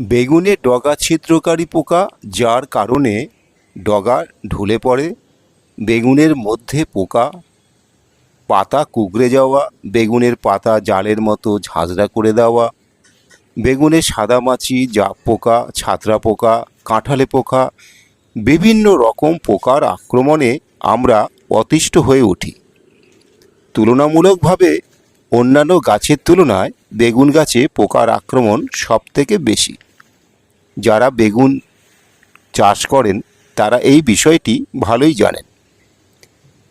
বেগুনে ডগা ছিদ্রকারী পোকা, যার কারণে ডগা ঢুলে পড়ে। বেগুনের মধ্যে পোকা, পাতা কুঁকড়ে যাওয়া, বেগুনের পাতা জালের মতো ঝাঁঝরা করে দেওয়া, বেগুনে সাদামাছি জাপ পোকা, ছাতরা পোকা, কাঁঠালে পোকা, বিভিন্ন রকম পোকার আক্রমণে আমরা অতিষ্ঠ হয়ে উঠি। তুলনামূলকভাবে অন্যান্য গাছের তুলনায় বেগুন গাছে পোকার আক্রমণ সবথেকে বেশি। যারা বেগুন চাষ করেন, তারা এই বিষয়টি ভালোই জানেন।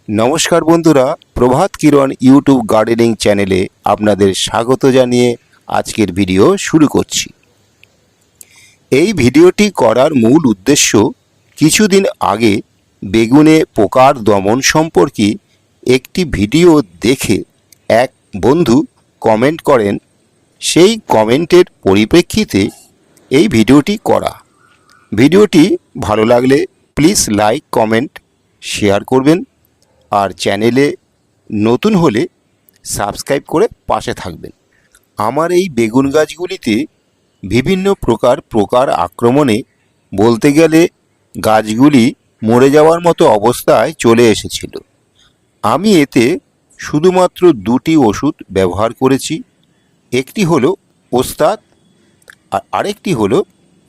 নমস্কার বন্ধুরা, প্রভাত কিরণ ইউটিউব গার্ডেনিং চ্যানেলে আপনাদের স্বাগত জানিয়ে আজকের ভিডিও শুরু করছি। এই ভিডিওটি করার মূল উদ্দেশ্য কিছুদিন আগে বেগুনে পোকার দমন সম্পর্কে একটি ভিডিও দেখে এক বন্ধু কমেন্ট করেন, সেই কমেন্টের পরিপ্রেক্ষিতে এই ভিডিওটি করা। ভিডিওটি ভালো লাগলে প্লিজ লাইক কমেন্ট শেয়ার করবেন আর চ্যানেলে নতুন হলে সাবস্ক্রাইব করে পাশে থাকবেন। আমার এই বেগুন গাছগুলিতে বিভিন্ন প্রকার প্রকার আক্রমণে বলতে গেলে গাছগুলি মরে যাওয়ার মতো অবস্থায় চলে এসেছিল। আমি এতে শুধুমাত্র দুটি ওষুধ ব্যবহার করেছি। একটি হলো ওস্তাদ আর আরেকটি হলো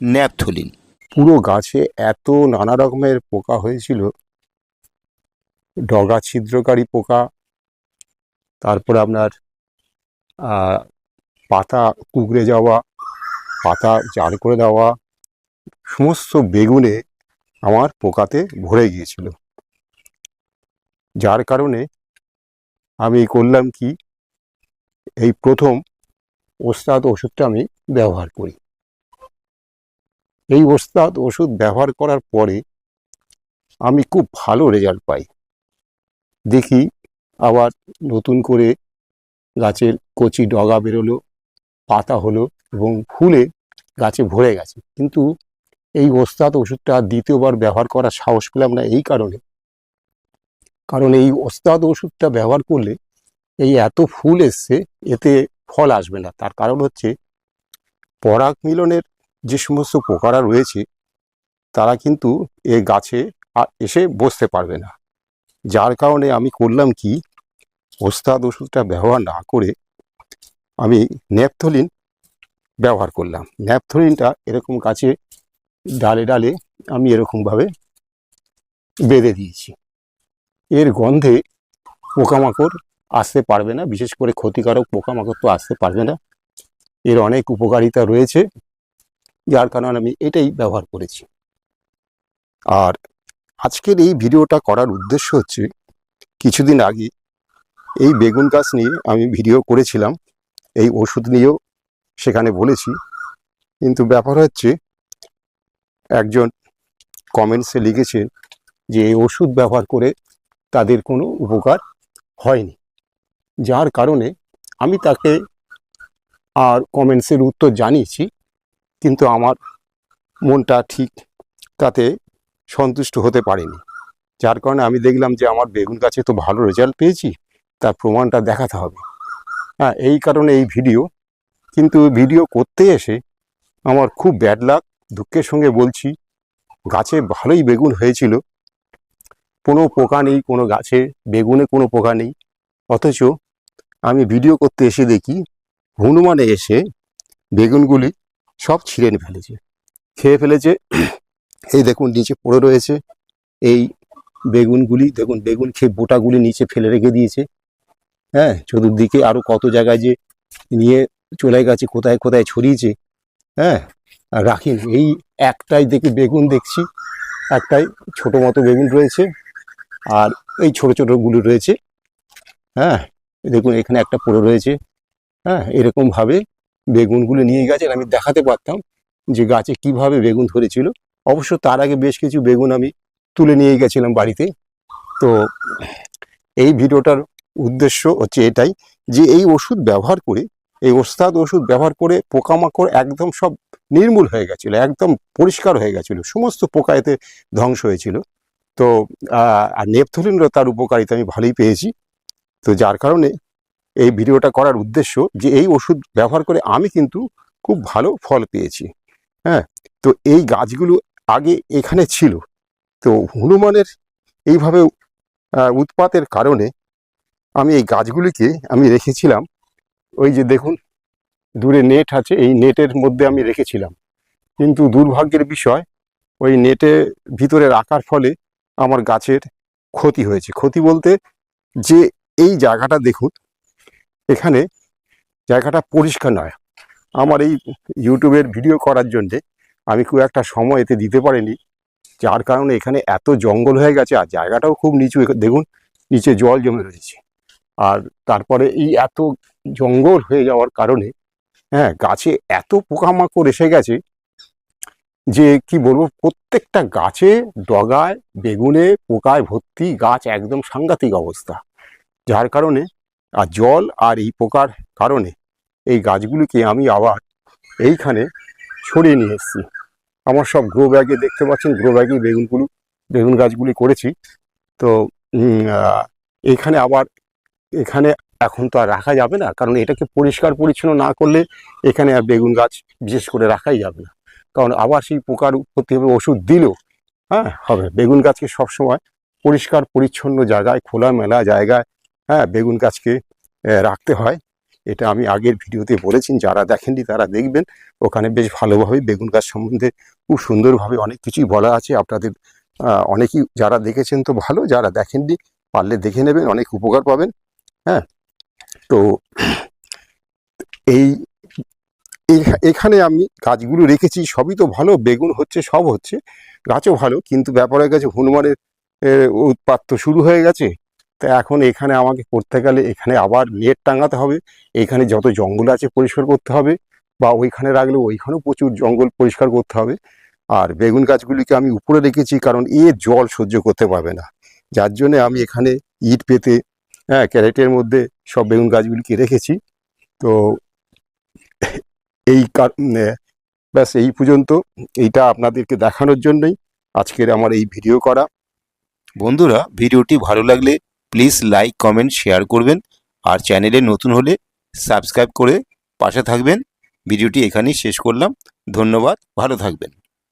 ন্যাপথলিন। পুরো গাছে এত নানা রকমের পোকা হয়েছিল। ডগা, ছিদ্রকারী পোকা, তারপরে আপনার পাতা কুকড়ে যাওয়া, পাতা জাল করে দেওয়া, সমস্ত বেগুনে আমার পোকাতে ভরে গিয়েছিল। যার কারণে আমি করলাম কি, এই প্রথম ওস্তাদ ওষুধটা আমি ব্যবহার করি। এই ওস্তাদ ওষুধ ব্যবহার করার পরে আমি খুব ভালো রেজাল্ট পাই। দেখি আবার নতুন করে গাছের কচি ডগা বেরোলো, পাতা হলো এবং ফুলে গাছে ভরে গেছে। কিন্তু এই ওস্তাদ ওষুধটা দ্বিতীয়বার ব্যবহার করার সাহস পেলাম না এই কারণে। কারণ এই ওস্তাদ ওষুধটা ব্যবহার করলে এই এত ফুল এসছে, এতে ফল আসবে না। তার কারণ হচ্ছে পরাগ মিলনের যে সমস্ত পোকারা রয়েছে, তারা কিন্তু এ গাছে এসে বসতে পারবে না। যার কারণে আমি করলাম কি, ওস্তাদ ওষুধটা ব্যবহার না করে আমি ন্যাপথলিন ব্যবহার করলাম। ন্যাপথলিনটা এরকম গাছে ডালে ডালে আমি এরকমভাবে বেঁধে দিয়েছি। এর গন্ধে পোকামাকড় আসতে পারবে না। বিশেষ করে ক্ষতিকারক পোকামাকড় তো আসতে পারবে না। এর অনেক উপকারিতা রয়েছে, যার কারণে আমি এটাই ব্যবহার করেছি। আর আজকের এই ভিডিওটা করার উদ্দেশ্য হচ্ছে, কিছুদিন আগে এই বেগুন গাছ নিয়ে আমি ভিডিও করেছিলাম, এই ওষুধ নিয়েও সেখানে বলেছি। কিন্তু ব্যাপার হচ্ছে, একজন কমেন্টসে লিখেছেন যে, এই ওষুধ ব্যবহার করে তাদের কোনো উপকার হয়নি। যার কারণে আমি তাকে আর কমেন্টসের উত্তর জানিয়েছি, কিন্তু আমার মনটা ঠিক তাতে সন্তুষ্ট হতে পারেনি। যার কারণে আমি দেখলাম যে আমার বেগুন গাছে তো ভালো রেজাল্ট পেয়েছি, তার প্রমাণটা দেখাতে হবে। হ্যাঁ এই কারণে এই ভিডিও কিন্তু ভিডিও করতে এসে আমার খুব ব্যাড লাক দুঃখের সঙ্গে বলছি, গাছে ভালোই বেগুন হয়েছিল। কোনো পোকা নেই, কোনো গাছে বেগুনে কোনো পোকা নেই। অথচ আমি ভিডিও করতে এসে দেখি হনুমানে এসে বেগুনগুলি সব ছিঁড়ে ফেলেছে। খেয়ে ফেলেছে। এই দেখুন, নিচে পড়ে রয়েছে। এই বেগুনগুলি, দেখুন, বেগুন খেয়ে বোটাগুলি নিচে ফেলে রেখে দিয়েছে। হ্যাঁ চতুর্দিকে আরও কত জায়গায় যে নিয়ে চলে গেছে, কোথায় কোথায় ছড়িয়েছে। হ্যাঁ রাখিনি, এই একটাই দেখি বেগুন দেখছি। একটাই ছোট মতো বেগুন রয়েছে। আর এই ছোট ছোটগুলো রয়েছে। হ্যাঁ দেখুন এখানে একটা পড়ে রয়েছে। হ্যাঁ এরকম ভাবে বেগুনগুলো নিয়ে গেছে আমি দেখাতে পারতাম যে গাছে কীভাবে বেগুন ধরেছিল। অবশ্য তার আগে বেশ কিছু বেগুন আমি তুলে নিয়ে গেছিলাম বাড়িতে। তো এই ভিডিওটার উদ্দেশ্য হচ্ছে এটাই যে এই ওষুধ ব্যবহার করে, এই ওস্তাদ ওষুধ ব্যবহার করে পোকামাকড় একদম সব নির্মূল হয়ে গেছিল, একদম পরিষ্কার হয়ে গেছিল, সমস্ত পোকা এতে ধ্বংস হয়েছিল। তো আর নেপথলিনরও তার উপকারিতা আমি ভালোই পেয়েছি। তো যার কারণে এই ভিডিওটা করার উদ্দেশ্য যে এই ওষুধ ব্যবহার করে আমি কিন্তু খুব ভালো ফল পেয়েছি। হ্যাঁ তো এই গাছগুলো আগে এখানে ছিল। তো হনুমানের এইভাবে উৎপাতের কারণে আমি এই গাছগুলিকে আমি রেখেছিলাম। ওই যে দেখুন, দূরে নেট আছে, এই নেটের মধ্যে আমি রেখেছিলাম। কিন্তু দুর্ভাগ্যের বিষয়, ওই নেটে ভিতরে রাখার ফলে আমার গাছের ক্ষতি হয়েছে। ক্ষতি বলতে যে এই জায়গাটা দেখুন। এখানে জায়গাটা পরিষ্কার নয়। আমার এই ইউটিউবের ভিডিও করার জন্যে আমি খুব একটা সময় এতে দিতে পারিনি। যার কারণে এখানে এত জঙ্গল হয়ে গেছে আর জায়গাটাও খুব নিচু। দেখুন, নিচে জল জমে রয়েছে। আর তারপরে এই এত জঙ্গল হয়ে যাওয়ার কারণে হ্যাঁ গাছে এত পোকামাকড় এসে গেছে যে কি বলব, প্রত্যেকটা গাছে ডগায়, বেগুনে, পোকায় ভর্তি গাছ একদম সাংঘাতিক অবস্থা। যার কারণে আর জল আর এই পোকার কারণে এই গাছগুলিকে আমি আবার এইখানে ছড়িয়ে নিয়ে এসেছি। আমার সব গ্রো ব্যাগে দেখতে পাচ্ছেন গ্রো ব্যাগে বেগুনগুলো বেগুন গাছগুলি করেছি। তো এখানে আবার, এখানে এখন তো আর রাখা যাবে না, কারণ এটাকে পরিষ্কার পরিচ্ছন্ন না করলে এখানে আর বেগুন গাছ বিশেষ করে রাখাই যাবে না। কারণ আবার সেই পোকার উৎপত্তি হবে, ওষুধ দিলেও হ্যাঁ হবে। বেগুন গাছকে সবসময় পরিষ্কার পরিচ্ছন্ন জায়গায়, খোলামেলা জায়গায় হ্যাঁ বেগুন গাছকে রাখতে হয়। এটা আমি আগের ভিডিওতে বলেছি, যারা দেখেননি তারা দেখবেন। ওখানে বেশ ভালোভাবে বেগুন গাছ সম্বন্ধে খুব সুন্দরভাবে অনেক কিছুই বলা আছে। আপনাদের অনেকেই যারা দেখেছেন তো ভালো, যারা দেখেননি পারলে দেখে নেবেন, অনেক উপকার পাবেন। হ্যাঁ তো এই এখানে আমি গাছগুলো রেখেছি, সবই তো ভালো, বেগুন হচ্ছে, সব হচ্ছে। গাছও ভালো, কিন্তু ব্যাপার গেছে, হনুমানের উৎপাত তো শুরু হয়ে গেছে। তা এখন এখানে আমাকে করতে গেলে এখানে আবার নেট টাঙাতে হবে। এখানে যত জঙ্গল আছে পরিষ্কার করতে হবে বা ওইখানে রাখলে ওইখানেও প্রচুর জঙ্গল পরিষ্কার করতে হবে। আর বেগুন গাছগুলিকে আমি উপরে রেখেছি কারণ এ জল সহ্য করতে পারবে না। যার জন্য আমি এখানে ইট পেতে হ্যাঁ ক্যারেটের মধ্যে সব বেগুন গাছগুলিকে রেখেছি। তো এই ব্যাস এই পর্যন্ত। এইটা আপনাদেরকে দেখানোর জন্যই আজকের আমার এই ভিডিও করা। বন্ধুরা, ভিডিওটি ভালো লাগলে প্লিজ লাইক কমেন্ট শেয়ার করবেন। আর চ্যানেলে নতুন হলে সাবস্ক্রাইব করে পাশে থাকবেন। ভিডিওটি এখানেই শেষ করলাম। ধন্যবাদ। ভালো থাকবেন।